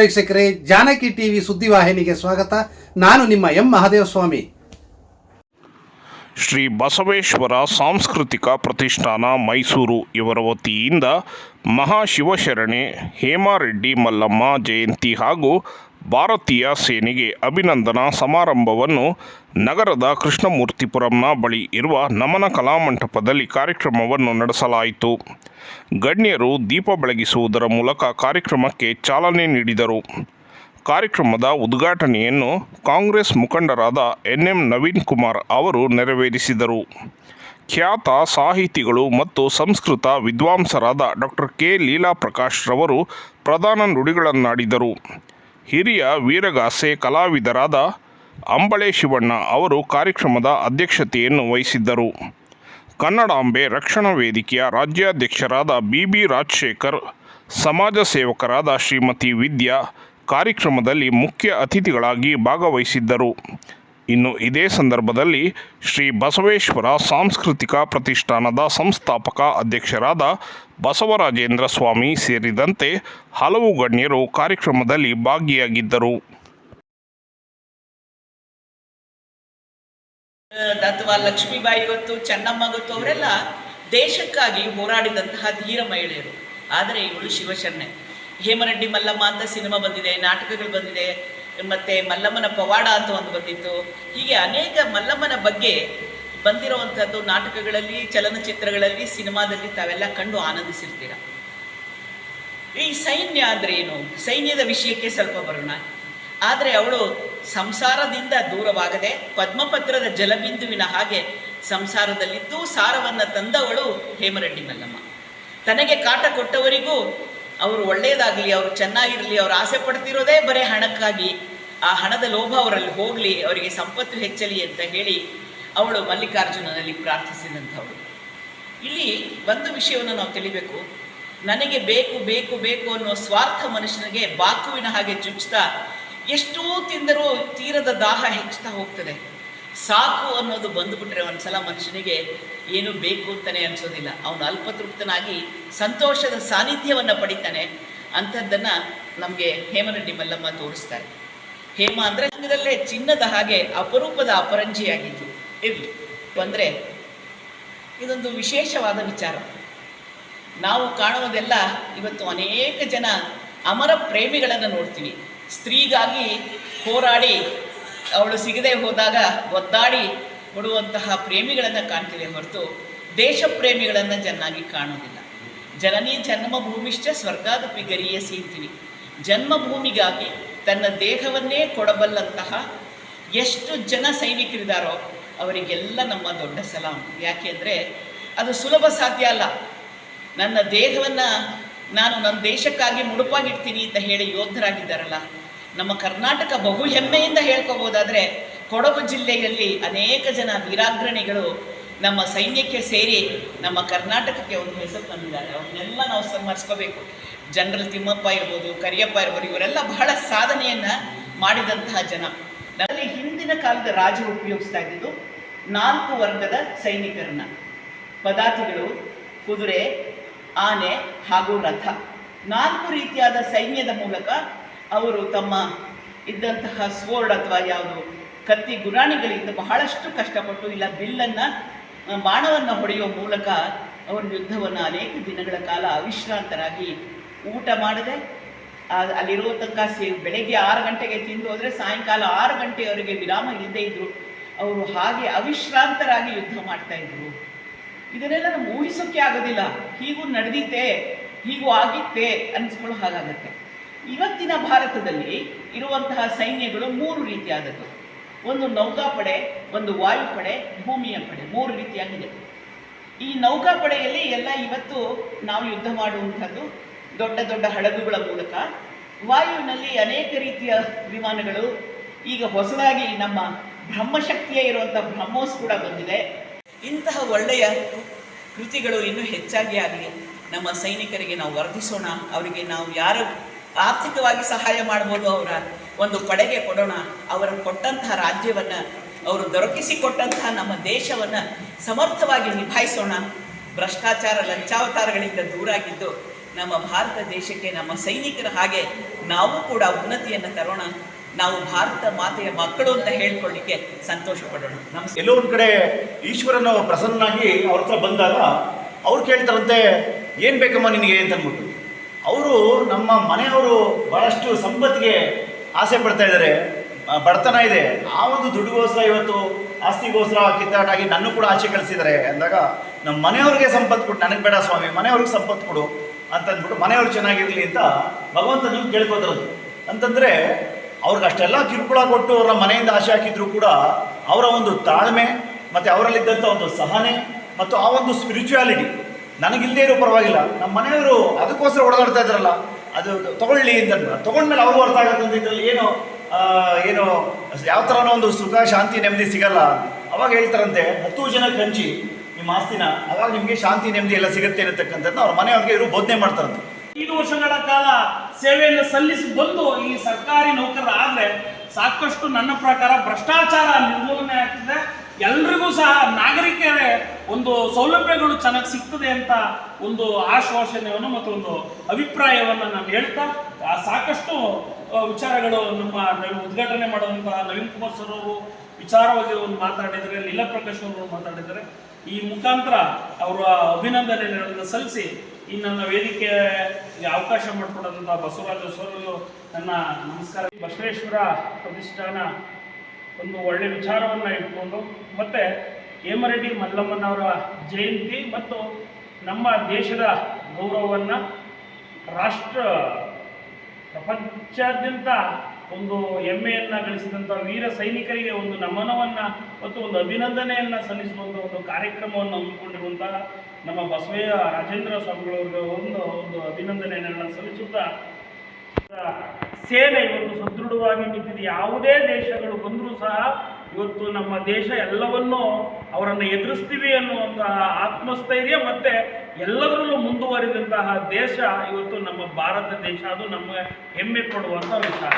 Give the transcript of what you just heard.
ವೀಕ್ಷಕರೇ, ಜಾನಕಿ ಟಿವಿ ಸುದ್ದಿವಾಹಿನಿಗೆ ಸ್ವಾಗತ. ನಾನು ನಿಮ್ಮ ಎಂ ಮಹಾದೇವಸ್ವಾಮಿ. ಶ್ರೀ ಬಸವೇಶ್ವರ ಸಾಂಸ್ಕೃತಿಕ ಪ್ರತಿಷ್ಠಾನ ಮೈಸೂರು ಇವರ ವತಿಯಿಂದ ಮಹಾಶಿವಶರಣೆ ಹೇಮಾರೆಡ್ಡಿ ಮಲ್ಲಮ್ಮ ಜಯಂತಿ ಹಾಗೂ ಭಾರತೀಯ ಸೇನೆಗೆ ಅಭಿನಂದನಾ ಸಮಾರಂಭವನ್ನು ನಗರದ ಕೃಷ್ಣಮೂರ್ತಿಪುರಂನ ಬಳಿ ಇರುವ ನಮನ ಕಲಾಮಂಟಪದಲ್ಲಿ ಕಾರ್ಯಕ್ರಮವನ್ನು ನಡೆಸಲಾಯಿತು. ಗಣ್ಯರು ದೀಪ ಬೆಳಗಿಸುವುದರ ಮೂಲಕ ಕಾರ್ಯಕ್ರಮಕ್ಕೆ ಚಾಲನೆ ನೀಡಿದರು. ಕಾರ್ಯಕ್ರಮದ ಉದ್ಘಾಟನೆಯನ್ನು ಕಾಂಗ್ರೆಸ್ ಮುಖಂಡರಾದ ಎನ್ ಎಂ ನವೀನ್ ಕುಮಾರ್ ಅವರು ನೆರವೇರಿಸಿದರು. ಖ್ಯಾತ ಸಾಹಿತಿಗಳು ಮತ್ತು ಸಂಸ್ಕೃತ ವಿದ್ವಾಂಸರಾದ ಡಾಕ್ಟರ್ ಕೆ ಲೀಲಾ ಪ್ರಕಾಶ್ ರವರು ಪ್ರಧಾನ ನುಡಿಗಳನ್ನಾಡಿದರು. ಹಿರಿಯ ವೀರಗಾಸೆ ಕಲಾವಿದರಾದ ಅಂಬಳೆ ಶಿವಣ್ಣ ಅವರು ಕಾರ್ಯಕ್ರಮದ ಅಧ್ಯಕ್ಷತೆಯನ್ನು ವಹಿಸಿದ್ದರು. ಕನ್ನಡಾಂಬೆ ರಕ್ಷಣಾ ವೇದಿಕೆಯ ರಾಜ್ಯಾಧ್ಯಕ್ಷರಾದ ಬಿ ಬಿ ರಾಜಶೇಖರ್, ಸಮಾಜ ಸೇವಕರಾದ ಶ್ರೀಮತಿ ವಿದ್ಯಾ ಕಾರ್ಯಕ್ರಮದಲ್ಲಿ ಮುಖ್ಯ ಅತಿಥಿಗಳಾಗಿ ಭಾಗವಹಿಸಿದ್ದರು. ಇನ್ನು ಇದೇ ಸಂದರ್ಭದಲ್ಲಿ ಶ್ರೀ ಬಸವೇಶ್ವರ ಸಾಂಸ್ಕೃತಿಕ ಪ್ರತಿಷ್ಠಾನದ ಸಂಸ್ಥಾಪಕ ಅಧ್ಯಕ್ಷರಾದ ಬಸವರಾಜೇಂದ್ರ ಸ್ವಾಮಿ ಸೇರಿದಂತೆ ಹಲವು ಗಣ್ಯರು ಕಾರ್ಯಕ್ರಮದಲ್ಲಿ ಭಾಗಿಯಾಗಿದ್ದರು. ಅಥವಾ ಲಕ್ಷ್ಮೀಬಾಯಿ ಗೊತ್ತು, ಚೆನ್ನಮ್ಮ ಗೊತ್ತು, ಅವರೆಲ್ಲ ದೇಶಕ್ಕಾಗಿ ಹೋರಾಡಿದಂತಹ ಧೀರ ಮಹಿಳೆಯರು. ಆದರೆ ಇವಳು ಶಿವಶರಣೆ. ಹೇಮರೆಡ್ಡಿ ಮಲ್ಲಮ್ಮ ಅಂತ ಸಿನಿಮಾ ಬಂದಿದೆ, ನಾಟಕಗಳು ಬಂದಿದೆ, ಮತ್ತೆ ಮಲ್ಲಮ್ಮನ ಪವಾಡ ಅಂತ ಒಂದು ಬಂದಿತ್ತು. ಹೀಗೆ ಅನೇಕ ಮಲ್ಲಮ್ಮನ ಬಗ್ಗೆ ಬಂದಿರುವಂಥದ್ದು ನಾಟಕಗಳಲ್ಲಿ, ಚಲನಚಿತ್ರಗಳಲ್ಲಿ, ಸಿನಿಮಾದಲ್ಲಿ ತಾವೆಲ್ಲ ಕಂಡು ಆನಂದಿಸಿರ್ತೀರ. ಈ ಸೈನ್ಯ ಅಂದ್ರೆ ಏನು? ಸೈನ್ಯದ ವಿಷಯಕ್ಕೆ ಸ್ವಲ್ಪ ಬರೋಣ. ಆದರೆ ಅವಳು ಸಂಸಾರದಿಂದ ದೂರವಾಗದೆ ಪದ್ಮಪತ್ರದ ಜಲಬಿಂದುವಿನ ಹಾಗೆ ಸಂಸಾರದಲ್ಲಿದ್ದು ಸಾರವನ್ನು ತಂದವಳು ಹೇಮರೆಡ್ಡಿ ಮಲ್ಲಮ್ಮ ತನಗೆ ಕಾಟ ಕೊಟ್ಟವರಿಗೂ ಅವರು ಒಳ್ಳೆಯದಾಗಲಿ, ಅವರು ಚೆನ್ನಾಗಿರಲಿ, ಅವರು ಆಸೆ ಪಡ್ತಿರೋದೇ ಬರೀ ಹಣಕ್ಕಾಗಿ. ಆ ಹಣದ ಲೋಭ ಅವರಲ್ಲಿ ಹೋಗಲಿ, ಅವರಿಗೆ ಸಂಪತ್ತು ಹೆಚ್ಚಲಿ ಅಂತ ಹೇಳಿ ಅವಳು ಮಲ್ಲಿಕಾರ್ಜುನನಲ್ಲಿ ಪ್ರಾರ್ಥಿಸಿದಂಥವಳು. ಇಲ್ಲಿ ಒಂದು ವಿಷಯವನ್ನು ನಾವು ತಿಳಿಬೇಕು. ನನಗೆ ಬೇಕು ಬೇಕು ಬೇಕು ಅನ್ನೋ ಸ್ವಾರ್ಥ ಮನುಷ್ಯನಿಗೆ ಬಾಕುವಿನ ಹಾಗೆ ಚುಚ್ಚುತ್ತಾ ಎಷ್ಟೋ ತಿಂದರೂ ತೀರದ ದಾಹ ಹೆಚ್ಚುತ್ತಾ ಹೋಗ್ತದೆ. ಸಾಕು ಅನ್ನೋದು ಬಂದುಬಿಟ್ರೆ ಒಂದ್ಸಲ ಮನುಷ್ಯನಿಗೆ ಏನು ಬೇಕು ಅಂತಲೇ ಅನಿಸೋದಿಲ್ಲ. ಅವನು ಅಲ್ಪತೃಪ್ತನಾಗಿ ಸಂತೋಷದ ಸಾನ್ನಿಧ್ಯವನ್ನು ಪಡಿತಾನೆ. ಅಂಥದ್ದನ್ನು ನಮಗೆ ಹೇಮರೆಡ್ಡಿ ಮಲ್ಲಮ್ಮ ತೋರಿಸ್ತಾರೆ. ಹೇಮ ಅಂದರೆ ಅಂಗದಲ್ಲೇ ಚಿನ್ನದ ಹಾಗೆ ಅಪರೂಪದ ಅಪರಂಜಿಯಾಗಿದ್ದು. ಇರಲಿ ಅಂದರೆ ಇದೊಂದು ವಿಶೇಷವಾದ ವಿಚಾರ. ನಾವು ಕಾಣುವುದೆಲ್ಲ ಇವತ್ತು ಅನೇಕ ಜನ ಅಮರ ಪ್ರೇಮಿಗಳನ್ನು ನೋಡ್ತೀವಿ. ಸ್ತ್ರೀಗಾಗಿ ಹೋರಾಡಿ ಅವಳು ಸಿಗದೆ ಹೋದಾಗ ಒದ್ದಾಡಿ ಕೊಡುವಂತಹ ಪ್ರೇಮಿಗಳನ್ನು ಕಾಣ್ತಿದೆ ಹೊರತು ದೇಶ ಪ್ರೇಮಿಗಳನ್ನು ಚೆನ್ನಾಗಿ ಕಾಣೋದಿಲ್ಲ ಜನನಿ ಜನ್ಮಭೂಮಿಶ್ಚ ಸ್ವರ್ಗಾದಪಿ ಪಿಗರಿಯೇ ಸೀಂತೀವಿ ಜನ್ಮಭೂಮಿಗಾಗಿ ತನ್ನ ದೇಹವನ್ನೇ ಕೊಡಬಲ್ಲಂತಹ ಎಷ್ಟು ಜನ ಸೈನಿಕರಿದ್ದಾರೋ ಅವರಿಗೆಲ್ಲ ನಮ್ಮ ದೊಡ್ಡ ಸಲಾಂ. ಯಾಕೆಂದರೆ ಅದು ಸುಲಭ ಸಾಧ್ಯ ಅಲ್ಲ. ನನ್ನ ದೇಹವನ್ನು ನಾನು ನನ್ನ ದೇಶಕ್ಕಾಗಿ ಮುಡುಪಾಗಿಡ್ತೀನಿ ಅಂತ ಹೇಳಿ ಯೋಧರಾಗಿದ್ದಾರಲ್ಲ, ನಮ್ಮ ಕರ್ನಾಟಕ ಬಹು ಹೆಮ್ಮೆಯಿಂದ ಹೇಳ್ಕೋಬೋದಾದರೆ ಕೊಡಗು ಜಿಲ್ಲೆಯಲ್ಲಿ ಅನೇಕ ಜನ ವೀರಾಗ್ರಣಿಗಳು ನಮ್ಮ ಸೈನ್ಯಕ್ಕೆ ಸೇರಿ ನಮ್ಮ ಕರ್ನಾಟಕಕ್ಕೆ ಒಂದು ಹೆಸರು ತಂದಿದ್ದಾರೆ. ಅವನ್ನೆಲ್ಲ ನಾವು ಸ್ಮರಿಸ್ಕೋಬೇಕು ಜನರಲ್ ತಿಮ್ಮಪ್ಪ ಇರ್ಬೋದು, ಕರಿಯಪ್ಪ ಇರ್ಬೋದು, ಇವರೆಲ್ಲ ಬಹಳ ಸಾಧನೆಯನ್ನು ಮಾಡಿದಂತಹ ಜನ. ನಮ್ಮಲ್ಲಿ ಹಿಂದಿನ ಕಾಲದ ರಾಜರು ಉಪಯೋಗಿಸ್ತಾ ಇದ್ದಿದ್ದು ನಾಲ್ಕು ವರ್ಗದ ಸೈನಿಕರನ್ನ. ಪದಾತಿಗಳು, ಕುದುರೆ ಆನೆ ಹಾಗೂ ರಥ. ನಾಲ್ಕು ರೀತಿಯಾದ ಸೈನ್ಯದ ಮೂಲಕ ಅವರು ತಮ್ಮ ಇದ್ದಂತಹ ಸ್ವೋರ್ಡ್ ಅಥವಾ ಯಾವುದು ಕತ್ತಿ ಗುರಾಣಿಗಳಿಂದ ಬಹಳಷ್ಟು ಕಷ್ಟಪಟ್ಟು ಇಲ್ಲ ಬಿಲ್ಲನ್ನು ಬಾಣವನ್ನು ಹೊಡೆಯುವ ಮೂಲಕ ಅವರು ಯುದ್ಧವನ್ನು ಅನೇಕ ದಿನಗಳ ಕಾಲ ಅವಿಶ್ರಾಂತರಾಗಿ ಊಟ ಮಾಡದೆ ಅಲ್ಲಿರೋ ತನಕ ಸೇ, ಬೆಳಗ್ಗೆ ಆರು ಗಂಟೆಗೆ ತಿಂದು ಹೋದರೆ ಸಾಯಂಕಾಲ ಆರು ಗಂಟೆಯವರೆಗೆ ವಿರಾಮ ಇಲ್ಲದೇ ಇದ್ದರು ಅವರು ಹಾಗೆ ಅವಿಶ್ರಾಂತರಾಗಿ ಯುದ್ಧ ಮಾಡ್ತಾ ಇದ್ರು. ಇದನ್ನೆಲ್ಲ ನಮ್ಗೆ ಊಹಿಸೋಕ್ಕೆ ಆಗೋದಿಲ್ಲ. ಹೀಗೂ ನಡೆದಿತ್ತೆ ಹೀಗೂ ಆಗಿತ್ತೆ ಅನಿಸ್ಕೊಳ್ಳೋ ಹಾಗಾಗತ್ತೆ. ಇವತ್ತಿನ ಭಾರತದಲ್ಲಿ ಇರುವಂತಹ ಸೈನ್ಯಗಳು ಮೂರು ರೀತಿಯಾದದ್ದು. ಒಂದು ನೌಕಾಪಡೆ, ಒಂದು ವಾಯುಪಡೆ, ಭೂಮಿಯ ಪಡೆ, ಮೂರು ರೀತಿಯಾಗಿದೆ. ಈ ನೌಕಾಪಡೆಯಲ್ಲಿ ಎಲ್ಲ ಇವತ್ತು ನಾವು ಯುದ್ಧ ಮಾಡುವಂಥದ್ದು ದೊಡ್ಡ ದೊಡ್ಡ ಹಡಗುಗಳ ಮೂಲಕ. ವಾಯುವಿನಲ್ಲಿ ಅನೇಕ ರೀತಿಯ ವಿಮಾನಗಳು, ಈಗ ಹೊಸದಾಗಿ ನಮ್ಮ ಬ್ರಹ್ಮಶಕ್ತಿಯೇ ಇರುವಂಥ ಬ್ರಹ್ಮೋಸ್ ಕೂಡ ಬಂದಿದೆ. ಇಂತಹ ಒಳ್ಳೆಯ ಕೃತಿಗಳು ಇನ್ನೂ ಹೆಚ್ಚಾಗಿ ಆಗಲಿ. ನಮ್ಮ ಸೈನಿಕರಿಗೆ ನಾವು ವರ್ಧಿಸೋಣ. ಅವರಿಗೆ ನಾವು ಯಾರು ಆರ್ಥಿಕವಾಗಿ ಸಹಾಯ ಮಾಡ್ಬೋದು ಅವರ ಒಂದು ಪಡೆಗೆ ಕೊಡೋಣ. ಅವರ ಕೊಟ್ಟಂತಹ ರಾಜ್ಯವನ್ನು, ಅವರು ದೊರಕಿಸಿಕೊಟ್ಟಂತಹ ನಮ್ಮ ದೇಶವನ್ನು ಸಮರ್ಥವಾಗಿ ನಿಭಾಯಿಸೋಣ. ಭ್ರಷ್ಟಾಚಾರ ಲಂಚಾವತಾರಗಳಿಂದ ದೂರಾಗಿದ್ದು ನಮ್ಮ ಭಾರತ ದೇಶಕ್ಕೆ ನಮ್ಮ ಸೈನಿಕರ ಹಾಗೆ ನಾವು ಕೂಡ ಉನ್ನತಿಯನ್ನು ತರೋಣ. ನಾವು ಭಾರತ ಮಾತೆಯ ಮಕ್ಕಳು ಅಂತ ಹೇಳ್ಕೊಳ್ಳಿಕ್ಕೆ ಸಂತೋಷ ಪಡೋಣ. ನಮ್ಸ್ ಎಲ್ಲೋ ಒಂದು ಕಡೆ ಈಶ್ವರನ ಪ್ರಸನ್ನಾಗಿ ಅವ್ರ ಹತ್ರ ಬಂದಾಗ ಅವ್ರು ಕೇಳ್ತಾರಂತೆ, ಏನು ಬೇಕಮ್ಮ ನಿನಗೆ? ಅಂತ ಅಂದ್ಬಿಟ್ಟು. ಅವರು ನಮ್ಮ ಮನೆಯವರು ಭಾಳಷ್ಟು ಸಂಪತ್ತಿಗೆ ಆಸೆ ಪಡ್ತಾ ಇದ್ದಾರೆ. ಬಡತನ ಇದೆ. ಆ ಒಂದು ದುಡ್ಡುಗೋಸ್ಕರ ಇವತ್ತು ಆಸ್ತಿಗೋಸ್ಕರ ಕಿತ್ತಾಟಾಗಿ ನನ್ನ ಕೂಡ ಆಚೆ ಕಳಿಸಿದ್ದಾರೆ ಅಂದಾಗ ನಮ್ಮ ಮನೆಯವ್ರಿಗೆ ಸಂಪತ್ತು ಕೊಟ್ಟು ನನಗೆ ಬೇಡ ಸ್ವಾಮಿ, ಮನೆಯವ್ರಿಗೆ ಸಂಪತ್ತು ಕೊಡು ಅಂತಂದ್ಬಿಟ್ಟು ಮನೆಯವ್ರು ಚೆನ್ನಾಗಿರಲಿ ಅಂತ ಭಗವಂತನ ಕೇಳ್ಕೊತಿರೋದು ಅಂತಂದರೆ ಅವ್ರಿಗೆ ಅಷ್ಟೆಲ್ಲ ಕಿರುಕುಳ ಕೊಟ್ಟು ಅವರ ಮನೆಯಿಂದ ಆಸೆ ಹಾಕಿದ್ರು ಕೂಡ ಅವರ ಒಂದು ತಾಳ್ಮೆ ಮತ್ತು ಅವರಲ್ಲಿದ್ದಂಥ ಒಂದು ಸಹನೆ ಮತ್ತು ಆ ಒಂದು ಸ್ಪಿರಿಚುಯಾಲಿಟಿ ನನಗಿಲ್ಲದೆ ಇರೋ ಪರವಾಗಿಲ್ಲ. ನಮ್ಮ ಮನೆಯವರು ಅದಕ್ಕೋಸ್ಕರ ಓಡಾಡ್ತಾ ಇದ್ರಲ್ಲ ಅದು ತಗೊಳ್ಳಿ ಅಂತ ತೊಗೊಂಡ್ಮೇಲೆ ಅವ್ರಿಗೂ ಅರ್ಥ ಆಗುತ್ತೆ ಇದರಲ್ಲಿ ಏನು ಏನು ಯಾವ ಥರನೋ ಒಂದು ಸುಖ, ಶಾಂತಿ, ನೆಮ್ಮದಿ ಸಿಗಲ್ಲ. ಅವಾಗ ಹೇಳ್ತಾರಂತೆ, ಹತ್ತು ಜನಕ್ಕೆ ಹಂಚಿ ನಿಮ್ಮ ಆಸ್ತಿನ, ಅವಾಗ ನಿಮಗೆ ಶಾಂತಿ, ನೆಮ್ಮದಿ ಎಲ್ಲ ಸಿಗುತ್ತೆ ಅನ್ನತಕ್ಕಂಥದ್ದು ಅವ್ರ ಮನೆಯವ್ರಿಗೆ ಇವರು ಬೋಧನೆ ಮಾಡ್ತಾರಂತೆ. ಐದು ವರ್ಷಗಳ ಕಾಲ ಸೇವೆಯನ್ನು ಸಲ್ಲಿಸಿ ಬಂದು ಈ ಸರ್ಕಾರಿ ನೌಕರ ಆದರೆ ಸಾಕಷ್ಟು ನನ್ನ ಪ್ರಕಾರ ಭ್ರಷ್ಟಾಚಾರ ನಿರ್ಮೂಲನೆ ಆಗ್ತದೆ. ಎಲ್ರಿಗೂ ಸಹ ನಾಗರಿಕರೇ ಒಂದು ಸೌಲಭ್ಯಗಳು ಚೆನ್ನಾಗಿ ಸಿಗ್ತದೆ ಅಂತ ಒಂದು ಆಶ್ವಾಸನೆಯನ್ನು ಮತ್ತು ಒಂದು ಅಭಿಪ್ರಾಯವನ್ನು ನಾನು ಹೇಳ್ತಾ ಸಾಕಷ್ಟು ವಿಚಾರಗಳು ನಮ್ಮ ಉದ್ಘಾಟನೆ ಮಾಡುವಂತಹ ನವೀನ್ ಕುಮಾರ್ ಸರ್ ಅವರು ವಿಚಾರವಾಗಿ ಒಂದು ಮಾತಾಡಿದರೆ ಲೀಲಾ ಪ್ರಕಾಶ್ ಅವರು ಮಾತಾಡಿದರೆ ಈ ಮುಖಾಂತರ ಅವರ ಅಭಿನಂದನೆಗಳನ್ನು ಸಲ್ಲಿಸಿ ಈ ನನ್ನ ವೇದಿಕೆಗೆ ಅವಕಾಶ ಮಾಡಿಕೊಡೋದಂಥ ಬಸವರಾಜ ಸರ್ ನನ್ನ ನಮಸ್ಕಾರ. ಬಸವೇಶ್ವರ ಪ್ರತಿಷ್ಠಾನ ಒಂದು ಒಳ್ಳೆ ವಿಚಾರವನ್ನು ಇಟ್ಕೊಂಡು, ಮತ್ತೆ ಹೇಮರೆಡ್ಡಿ ಮಲ್ಲಮ್ಮನವರ ಜಯಂತಿ ಮತ್ತು ನಮ್ಮ ದೇಶದ ಗೌರವವನ್ನು ರಾಷ್ಟ್ರ ಪ್ರಪಂಚಾದ್ಯಂತ ಒಂದು ಹೆಮ್ಮೆಯನ್ನು ಗಳಿಸಿದಂಥ ವೀರ ಸೈನಿಕರಿಗೆ ಒಂದು ನಮನವನ್ನು ಮತ್ತು ಒಂದು ಅಭಿನಂದನೆಯನ್ನು ಸಲ್ಲಿಸುವಂಥ ಒಂದು ಕಾರ್ಯಕ್ರಮವನ್ನು ಹಮ್ಮಿಕೊಂಡಿರುವಂತಹ ನಮ್ಮ ಬಸವಯ್ಯ ರಾಜೇಂದ್ರ ಸ್ವಾಮಿಗಳವರಿಗೆ ಒಂದು ಒಂದು ಅಭಿನಂದನೆಯನ್ನು ಸಲ್ಲಿಸುತ್ತಾ ಸೇನೆ ಇವತ್ತು ಸದೃಢವಾಗಿ ನಿಂತಿದೆ. ಯಾವುದೇ ದೇಶಗಳು ಬಂದರೂ ಸಹ ಇವತ್ತು ನಮ್ಮ ದೇಶ ಎಲ್ಲವನ್ನೂ ಅವರನ್ನು ಎದುರಿಸ್ತೀವಿ ಅನ್ನುವಂತಹ ಆತ್ಮಸ್ಥೈರ್ಯ ಮತ್ತೆ ಎಲ್ಲದರಲ್ಲೂ ಮುಂದುವರಿದಂತಹ ದೇಶ ಇವತ್ತು ನಮ್ಮ ಭಾರತ ದೇಶ. ಅದು ನಮ್ಮ ಹೆಮ್ಮೆ ಪಡುವಂಥ ವಿಚಾರ.